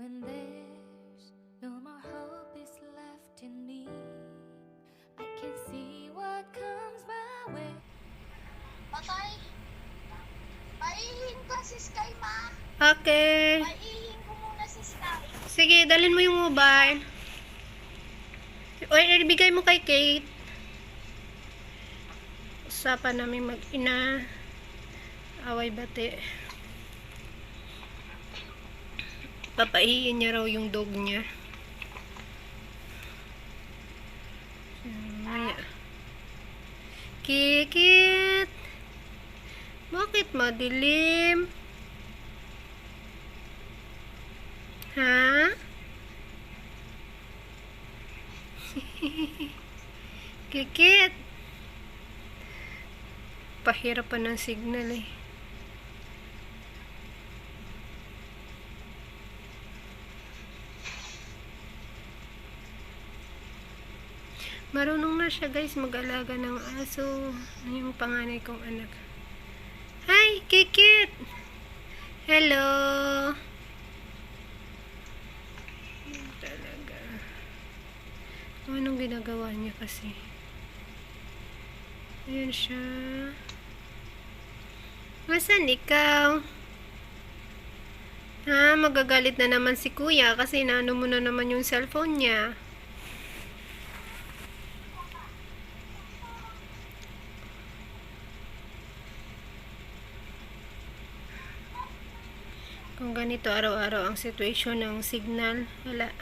When there's no more hope is left in me, I can see what comes my way. Patay. Paihin ka si Sky, ma. Okay. Paihin ko muna si Sky. Sige, dalhin mo yung mobile. O, ibigay mo kay Kate. Usapan namin mag-ina. Away bate. Papaihin niya raw yung dog niya. Kikit! Bakit madilim? Ha? Kikit! Pahirap pa ng signal eh. Marunong na siya guys mag-alaga ng aso. Yung panganay kong anak. Hi, Kikit! Hello! Talaga. Anong ginagawa niya kasi. Ayan siya. Masan ikaw? Ha, magagalit na naman si kuya kasi naano mo na naman yung cellphone niya. Kung ganito araw-araw ang situation ng signal, wala.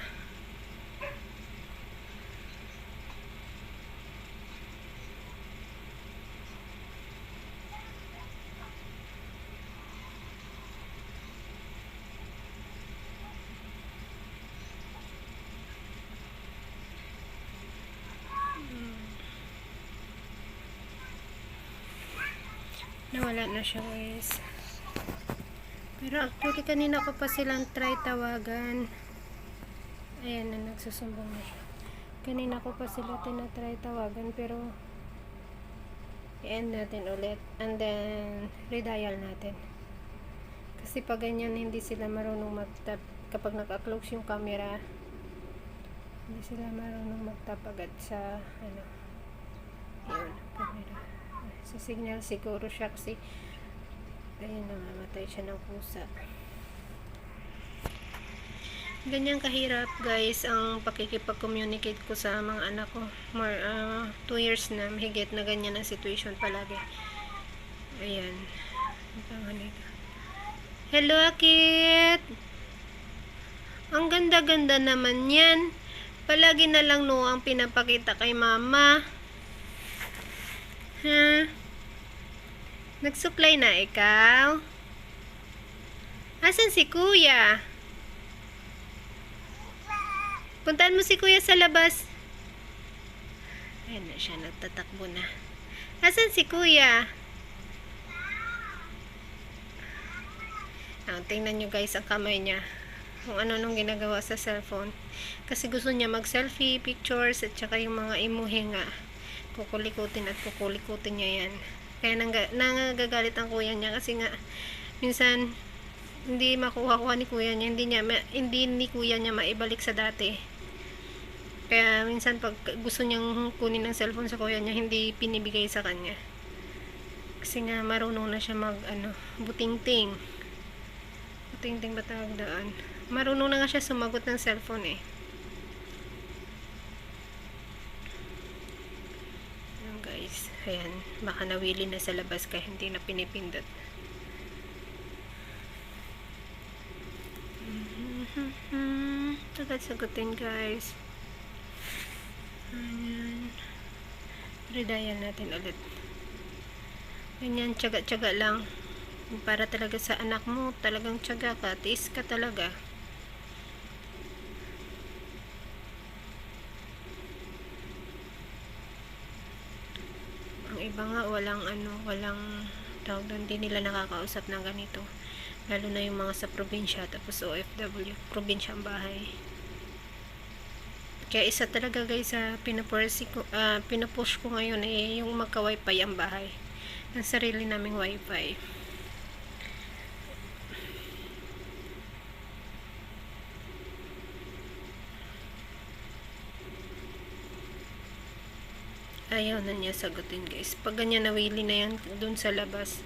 Nawala na siya guys. Pero actually kanina ko pa silang try tawagan. Ayan na nagsusumbong na siya. Kanina ko pa sila tinatry tawagan pero i-end natin ulit and then redial natin. Kasi pag ganyan hindi sila marunong mag-tap kapag naka-close yung camera hindi sila marunong mag-tap agad sa ano yun, camera. Sa signal siguro siya kasi Ayun, namamatay siya ng pusa. Ganyan kahirap guys ang pakikipag-communicate ko sa mga anak ko. More, 2 years na, mahigit na ganyan ang situation palagi. Ayan. Hello, Akit! Ang ganda-ganda naman yan. Palagi na lang no ang pinapakita kay mama. Ha? Nagsupply na ikaw? Asan si kuya? Puntaan mo si kuya sa labas. Ayan na siya, nagtatakbo na. Asan si kuya? Ah, tingnan nyo guys ang kamay niya. Kung ano nung ginagawa sa cellphone. Kasi gusto niya mag-selfie, pictures, at saka yung mga imuhe nga. Kukulikutin at kukulikutin niya yan. Kaya nang, nangagagalit ang kuya niya kasi nga minsan hindi makuha-kuha ni kuya niya, hindi niya ma- hindi ni kuya niya maibalik sa dati. Kaya minsan pag gusto niyang kunin ng cellphone sa kuya niya, hindi pinibigay sa kanya. Kasi nga marunong na siya mag ano, buting-ting. Buting-ting ba tawag daan? Marunong na nga siya sumagot ng cellphone eh. Ayan guys, ayan, baka nawili na sa labas kaya hindi na pinipindot. Tagad sagutin guys. Ayan. Redayan natin ulit. Ganyan, tsaga-tsaga lang. Para talaga sa anak mo, talagang tsaga ka, tiis ka talaga. Ang iba nga walang ano, walang tawag doon, hindi nila nakakausap ng ganito. Lalo na yung mga sa probinsya, tapos OFW, probinsya ang bahay. Kaya isa talaga guys sa pinapursi ko, ah, pinapush ko ngayon eh, yung magka-wifi ang bahay. Ang sarili naming wifi. Ayaw na niya sagutin guys. Pag ganyan nawili na yan doon sa labas.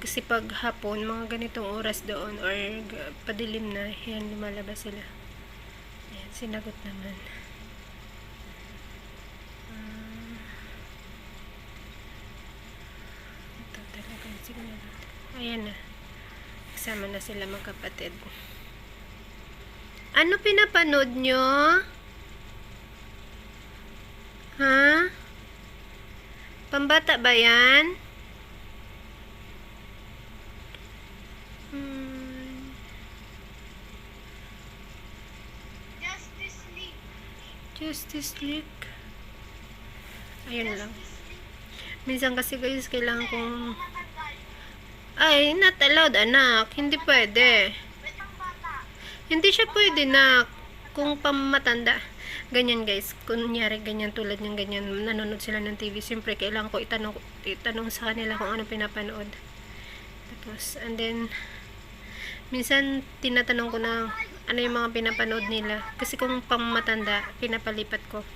Kasi pag hapon, mga ganitong oras doon or padilim na, yan lumalabas sila. Ayan, sinagot naman. Ah. ito talaga signal. Ayan na. Kasama na sila magkapatid. Ano pinapanood nyo? Ha? Pambata ba yan? Hmm. Justice League. Justice League. Ayun lang. Justice League. Minsan kasi guys, kailangan kong... Ay, not allowed, anak. Hindi pwede. Hindi siya pwede na kung pamatanda. Ganyan guys, kunyari ganyan tulad ng ganyan, nanonood sila ng TV, siyempre kailangan ko itanong, itanong sa kanila kung ano pinapanood. Tapos, and then, minsan tinatanong ko na ano yung mga pinapanood nila. Kasi kung pamatanda, pinapalipat ko.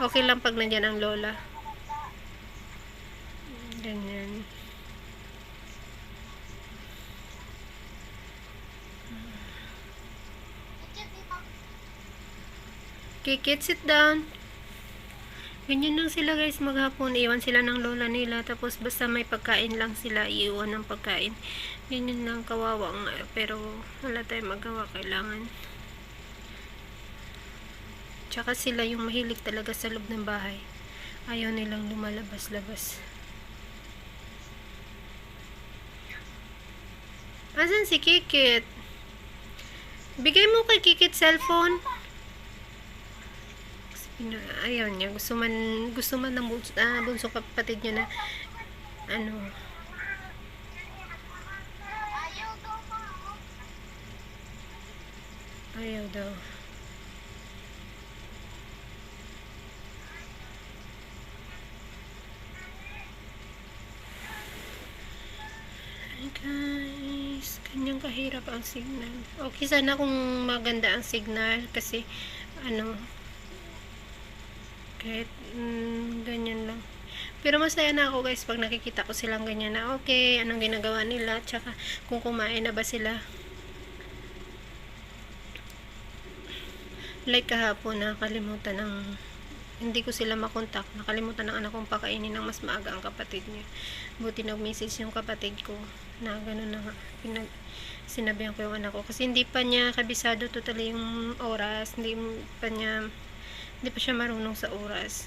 Okay lang pag nandyan ang lola. Ganyan. Kikit, sit down. Ganyan lang sila guys maghapon. Iwan sila ng lola nila. Tapos basta may pagkain lang sila. Iiwan ng pagkain. Ganyan lang kawawa. Pero wala tayong magawa. Kailangan. Tsaka sila yung mahilig talaga sa loob ng bahay. Ayaw nilang lumalabas-labas. Asan si Kikit? Bigay mo kay Kikit cellphone. Ayaw niya. Gusto man, gusto man ng bunso, ah, bunso kapatid niya na, ano, Ayaw daw guys, kanyang kahirap ang signal. Okay sana kung maganda ang signal kasi ano kahit mm, ganyan lang. Pero masaya na ako guys pag nakikita ko silang ganyan na okay, anong ginagawa nila, tsaka kung kumain na ba sila. Like kahapon nakalimutan ng hindi ko sila makontak. Nakalimutan ng anak kong pakainin ng mas maaga ang kapatid niya. Buti nag-message yung kapatid ko na gano'n na. Pinag sinabihan ko yung anak ko. Kasi hindi pa niya kabisado totally yung oras. Hindi pa niya hindi pa siya marunong sa oras.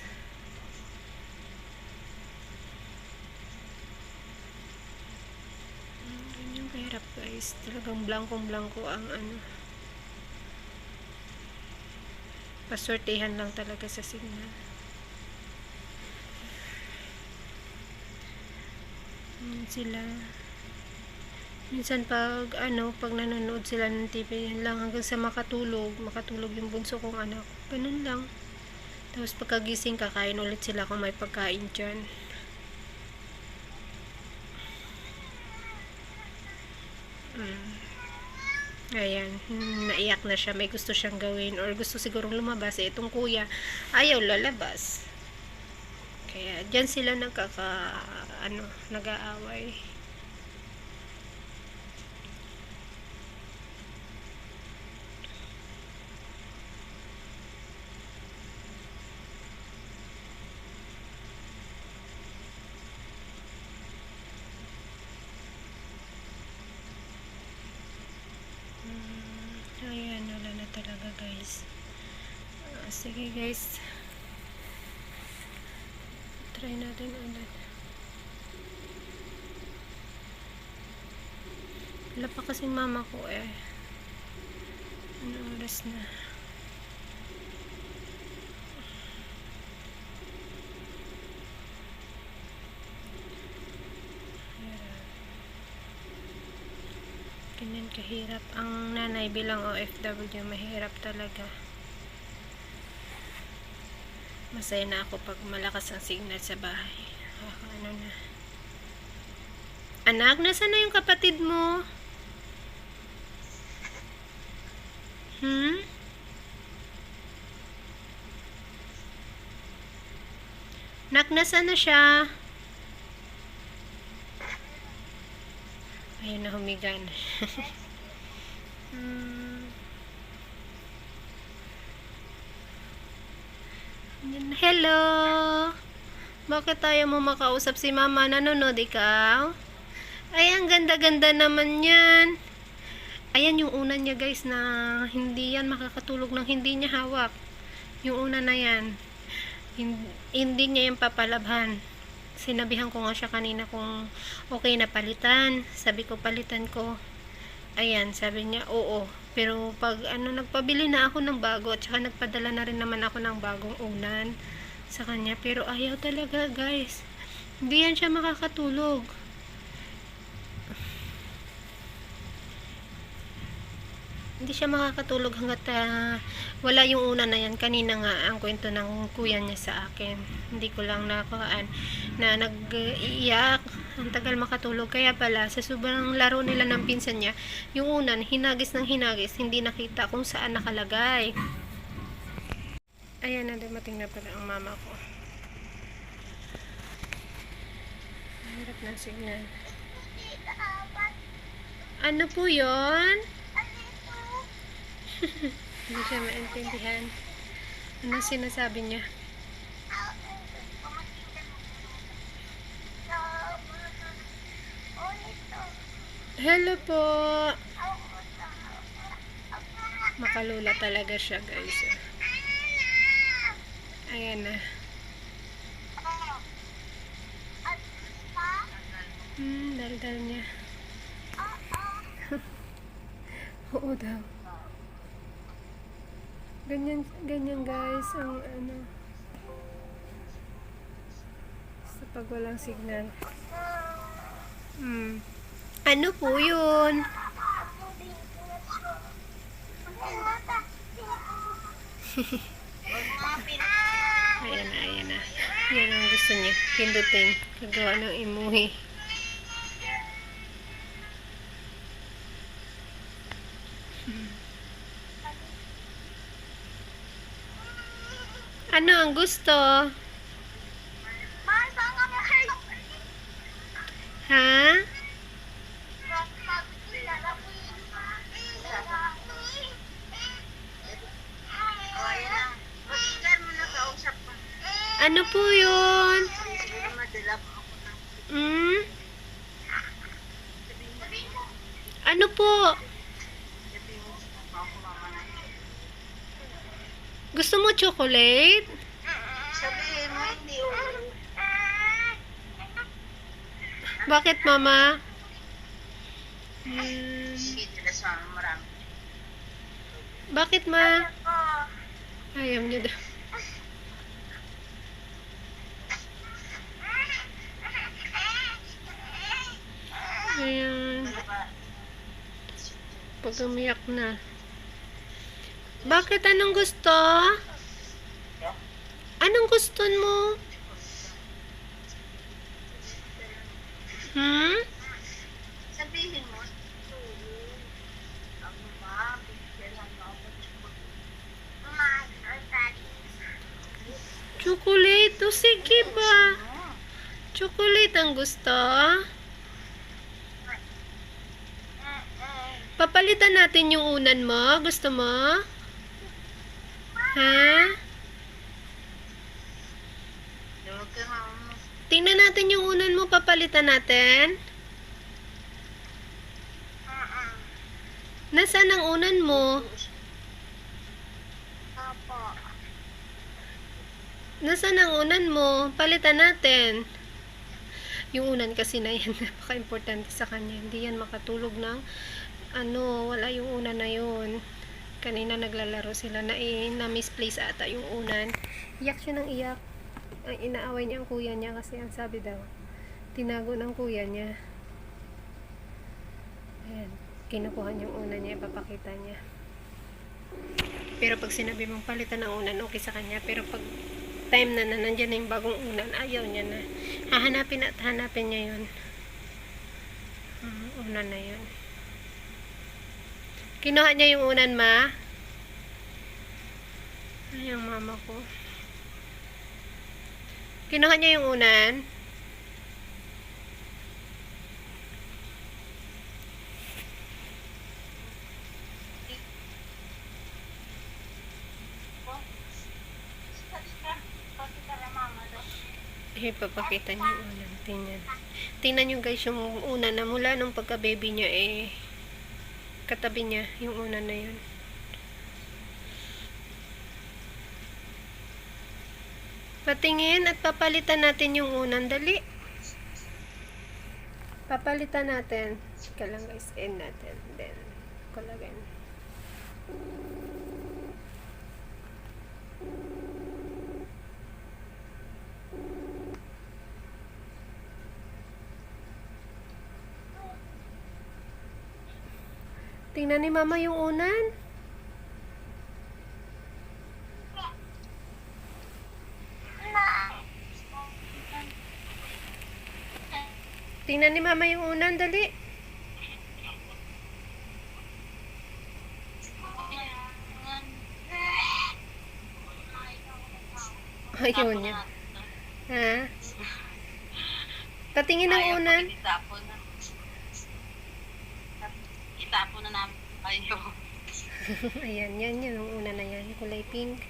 Mm, Ganyan kahirap guys. Talagang blankong-blanko ang ano. Paswertehan lang talaga sa signal. Yan sila. Minsan pag ano, pag nanonood sila ng TV, lang hanggang sa makatulog, makatulog yung bunso kong anak. Ganun lang. Tapos pagkagising, kakain ulit sila kung may pagkain dyan. Mm. Ayan, naiyak na siya. May gusto siyang gawin or gusto sigurong lumabas. Eh, itong kuya, ayaw lalabas. Kaya, dyan sila nagkaka, ano, nag-aaway. Mm, Ayan, wala na talaga guys. Sige guys. Try natin ulit. Wala pa kasing mama ko eh. Ano oras na? Ganyan kahirap. Ang nanay bilang OFW, mahirap talaga. Masaya na ako pag malakas ang signal sa bahay. Ah, ano na. Anak, nasa na yung kapatid mo? Hmm? Nak, nasaan na siya? Ayun na, humiga na. Hmm. Yan, Hello! Bakit tayo mo makausap si mama? Nanonood ikaw? Ay, ang ganda-ganda naman yan. Ayan yung una niya guys na hindi yan makakatulog ng hindi niya hawak. Yung una na yan. Hindi, hindi niya yung papalabhan. Sinabihan ko nga siya kanina kung okay na palitan. Sabi ko palitan ko. Ayan, sabi niya oo. Pero pag ano, nagpabili na ako ng bago at saka nagpadala na rin naman ako ng bagong unan sa kanya. Pero ayaw talaga guys. Hindi yan siya makakatulog. Hindi siya makakatulog hanggat ah, wala yung una na yan. Kanina nga ang kwento ng kuya niya sa akin. Hindi ko lang nakuhaan na nag-iiyak. Ang tagal makatulog. Kaya pala, sa sobrang laro nila ng pinsan niya, yung unan, hinagis ng hinagis, hindi nakita kung saan nakalagay. Ayan na, dumating na pala ang mama ko. Hirap ng signal. Ano po yon? Hindi siya maintindihan. Ano sinasabi niya? Hello po! Makalula talaga siya guys. Ayan na. Hmm, daldal niya. Oo daw. Ganyan, ganyan guys, ang ano. Sa pag walang signal. Hmm. Ano po yun? Ayan na, ayan na. Yan ang gusto niya. Pindutin. Kagawa ng imuhi. Ang gusto? Ha? Ano po yun? Hmm? Ano po? Gusto mo chocolate? Bakit, mama? Hmm. Bakit, ma? Ayaw niya daw. Ayan. Pag umiyak na. Bakit? Anong gusto? Anong gusto mo? Hmm? Sabihin mo. Ma, Chocolate? O sige ba? Chocolate ang gusto? Papalitan natin yung unan mo? Gusto mo? Ha? Nga Tingnan natin yung unan mo, papalitan natin. Nasaan ang unan mo? Apo. Nasaan ang unan mo? Palitan natin. Yung unan kasi na yan, napaka-importante sa kanya. Hindi yan makatulog ng ano, wala yung unan na yun. Kanina naglalaro sila na eh, na-misplace ata yung unan. Iyak siya ng iyak. Ang inaaway niya ang kuya niya kasi ang sabi daw, tinago ng kuya niya. Ayan, kinukuha niya yung unan niya, ipapakita niya. Pero pag sinabi mong palitan ng unan, okay sa kanya. Pero pag time na na nandyan na yung bagong unan, ayaw niya na. Hahanapin at hanapin niya yun. Hmm, unan na yun. Kinuha niya yung unan, ma? Ay, ang mama ko. Kinuha niya yung unan. Ipapakita niya yung unan. Tingnan. Tingnan nyo guys yung unan na mula nung pagka-baby niya eh katabi niya yung unan na yun. Patingin at papalitan natin yung unan. Dali. Papalitan natin. Ika lang guys. End natin. Then, collagen. Tingnan ni mama yung unan. Tingnan ni mama yung unan. Dali. Ayun niya. Ha? Patingin ng unan. Itapon na. Itapon na namin. Ayaw. Ayan, yan, yan. Yung una na yan. Kulay pink.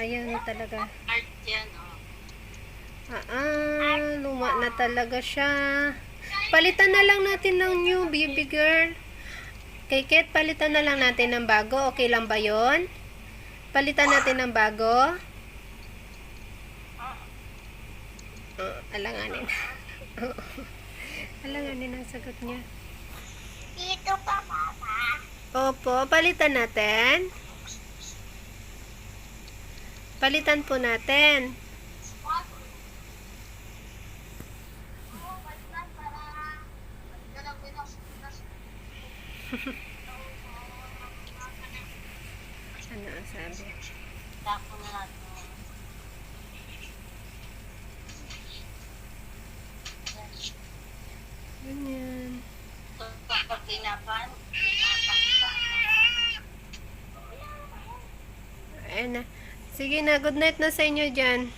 Ayan talaga. Ah, ah, luma na talaga siya. Palitan na lang natin ng new baby girl. Kay Ket, palitan na lang natin ng bago. Okay lang ba yon? Palitan natin ng bago. Oh, alanganin. alanganin ang sagot niya. Dito pa, mama. Opo, palitan natin. Palitan po natin. Ano ang sabi? Itapon na natin. Ganyan. Kapag tinapan, Ayan na. Sige na, good night na sa inyo dyan.